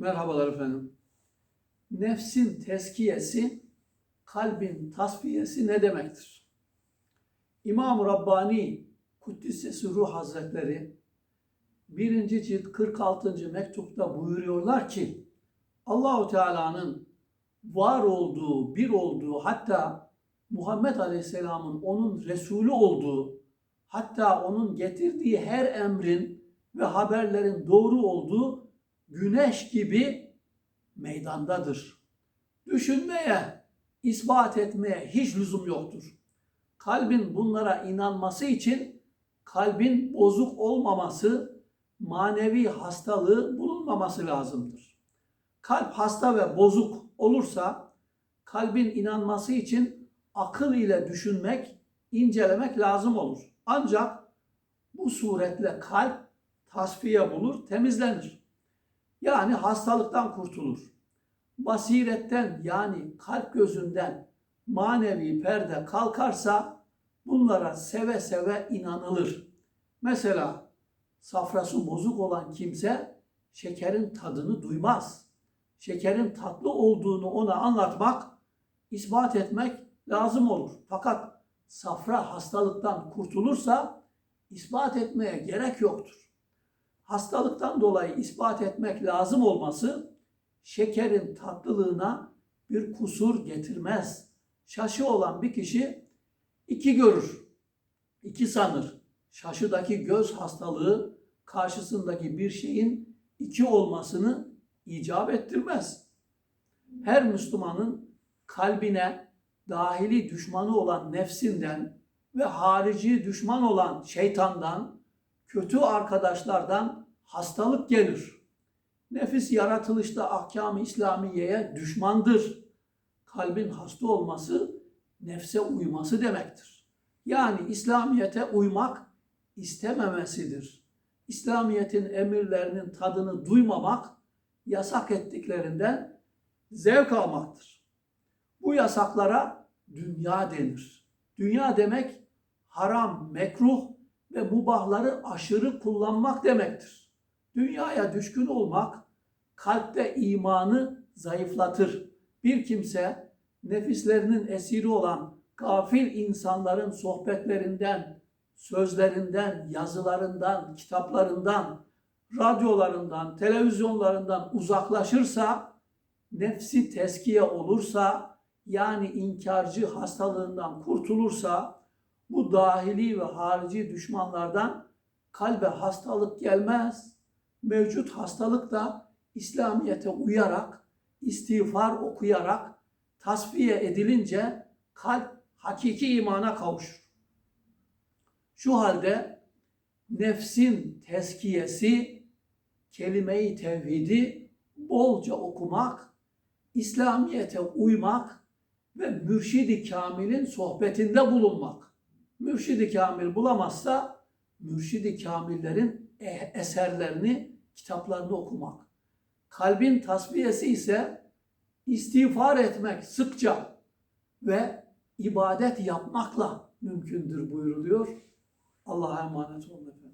Merhabalar efendim. Nefsin teskiyesi, kalbin tasfiyesi ne demektir? İmam-ı Rabbani Kuddisesi Ruh Hazretleri 1. cilt 46. mektupta buyuruyorlar ki Allahu Teala'nın var olduğu, bir olduğu hatta Muhammed Aleyhisselam'ın onun Resulü olduğu hatta onun getirdiği her emrin ve haberlerin doğru olduğu güneş gibi meydandadır. Düşünmeye, ispat etmeye hiç lüzum yoktur. Kalbin bunlara inanması için kalbin bozuk olmaması, manevi hastalığı bulunmaması lazımdır. Kalp hasta ve bozuk olursa kalbin inanması için akıl ile düşünmek, incelemek lazım olur. Ancak bu suretle kalp tasfiye bulur, temizlenir. Yani hastalıktan kurtulur. Basiretten yani kalp gözünden manevi perde kalkarsa bunlara seve seve inanılır. Mesela safrası bozuk olan kimse şekerin tadını duymaz. Şekerin tatlı olduğunu ona anlatmak, ispat etmek lazım olur. Fakat safra hastalıktan kurtulursa ispat etmeye gerek yoktur. Hastalıktan dolayı ispat etmek lazım olması şekerin tatlılığına bir kusur getirmez. Şaşı olan bir kişi iki görür, iki sanır. Şaşıdaki göz hastalığı karşısındaki bir şeyin iki olmasını icap ettirmez. Her Müslümanın kalbine dahili düşmanı olan nefsinden ve harici düşman olan şeytandan, kötü arkadaşlardan hastalık gelir. Nefis yaratılışta ahkam-ı İslamiye'ye düşmandır. Kalbin hasta olması nefse uyması demektir. Yani İslamiyete uymak istememesidir. İslamiyetin emirlerinin tadını duymamak, yasak ettiklerinden zevk almaktır. Bu yasaklara dünya denir. Dünya demek haram, mekruh ve mubahları aşırı kullanmak demektir. Dünyaya düşkün olmak kalpte imanı zayıflatır. Bir kimse nefislerinin esiri olan gafil insanların sohbetlerinden, sözlerinden, yazılarından, kitaplarından, radyolarından, televizyonlarından uzaklaşırsa, nefsi teskiye olursa, yani inkarcı hastalığından kurtulursa, bu dahili ve harici düşmanlardan kalbe hastalık gelmez. Mevcut hastalık da İslamiyete uyarak, istiğfar okuyarak, tasfiye edilince kalp hakiki imana kavuşur. Şu halde nefsin teskiyesi, kelime-i tevhidi bolca okumak, İslamiyete uymak ve mürşidi kamilin sohbetinde bulunmak. Mürşidi kamil bulamazsa mürşidi kamillerin eserlerini, kitaplarını okumak. Kalbin tasfiyesi ise istiğfar etmek sıkça ve ibadet yapmakla mümkündür buyuruluyor. Allah'a emanet olun efendim.